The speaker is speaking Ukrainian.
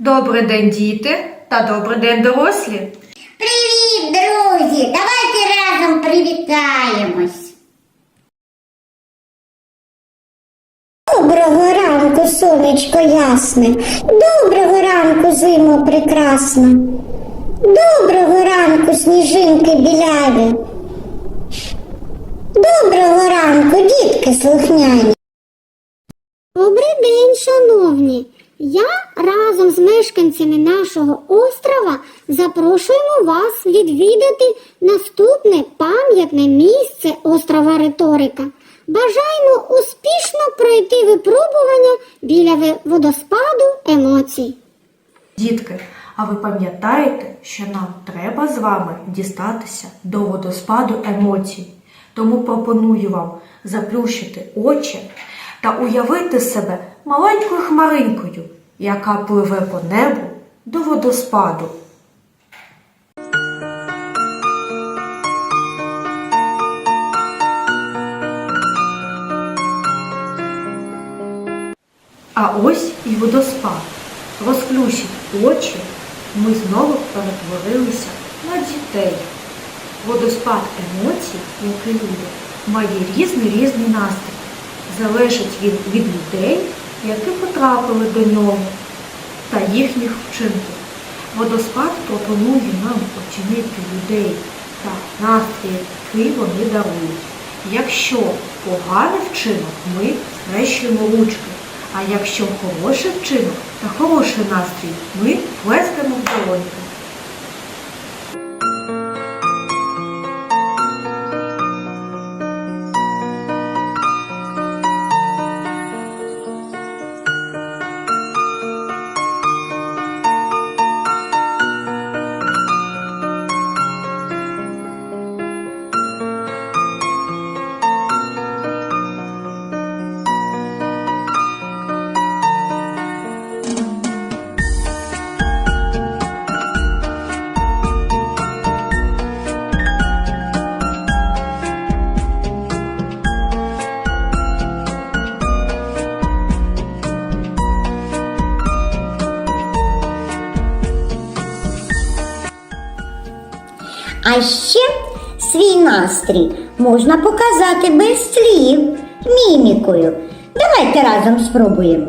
Добрий день, діти, та добрий день, дорослі. Привіт, друзі! Давайте разом привітаємось. Доброго ранку, сонечко ясне. Доброго ранку, зимо прекрасна. Доброго ранку, сніжинки біляві. Доброго ранку, дітки слухняні. Добрий день, шановні! Я разом з мешканцями нашого острова запрошуємо вас відвідати наступне пам'ятне місце острова Риторика. Бажаємо успішно пройти випробування біля водоспаду емоцій. Дітки, а ви пам'ятаєте, що нам треба з вами дістатися до водоспаду емоцій? Тому пропоную вам заплющити очі та уявити себе маленькою хмаринкою, яка пливе по небу до водоспаду. А ось і водоспад. Розплющіть очі, ми знову перетворилися на дітей. Водоспад емоцій, який люди, має різний різний настрій. Залежить він від людей, які потрапили до нього, та їхніх вчинків. Водоспад пропонує нам оцінити людей та настрій, який вони дарують. Якщо поганий вчинок, ми схрещуємо ручки. А якщо хороший вчинок та хороший настрій, ми плескаємо в долоньки. А ще свій настрій можна показати без слів, мімікою. Давайте разом спробуємо.